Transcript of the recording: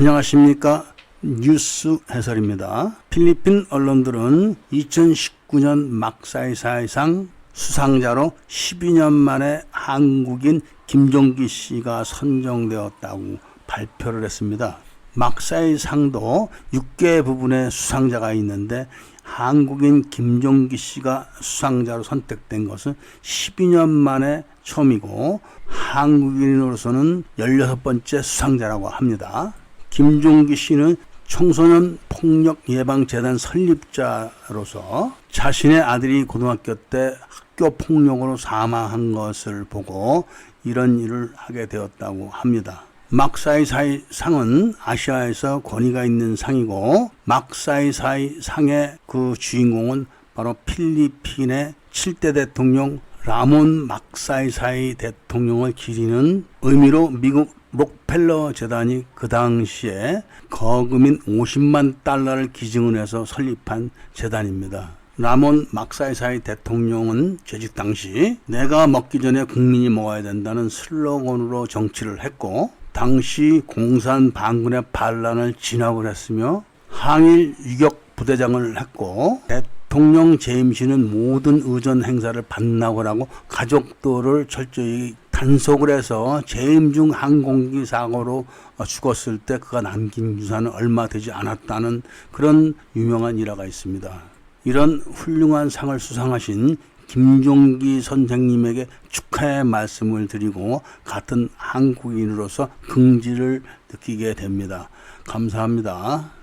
안녕하십니까. 뉴스 해설입니다. 필리핀 언론들은 2019년 막사이사이상 수상자로 12년 만에 한국인 김종기 씨가 선정되었다고 발표를 했습니다. 막사이 상도 6개 부분의 수상자가 있는데 한국인 김종기 씨가 수상자로 선택된 것은 12년 만에 처음이고 한국인으로서는 16번째 수상자라고 합니다. 김종기 씨는 청소년 폭력 예방 재단 설립자로서 자신의 아들이 고등학교 때 학교 폭력으로 사망한 것을 보고 이런 일을 하게 되었다고 합니다. 막사이사이 상은 아시아에서 권위가 있는 상이고 막사이사이 상의 그 주인공은 바로 필리핀의 7대 대통령 라몬 막사이사이 대통령을 기리는 의미로 미국 록펠러 재단이 그 당시에 거금인 50만 달러를 기증을 해서 설립한 재단입니다. 라몬 막사이사이 대통령은 재직 당시 내가 먹기 전에 국민이 먹어야 된다는 슬로건으로 정치를 했고 당시 공산 반군의 반란을 진압을 했으며 항일 유격 부대장을 했고 대통령 재임 시는 모든 의전 행사를 반납을 하고 가족들을 철저히 단속을 해서 재임 중 항공기 사고로 죽었을 때 그가 남긴 유산은 얼마 되지 않았다는 그런 유명한 일화가 있습니다. 이런 훌륭한 상을 수상하신 김종기 선생님에게 축하의 말씀을 드리고 같은 한국인으로서 긍지를 느끼게 됩니다. 감사합니다.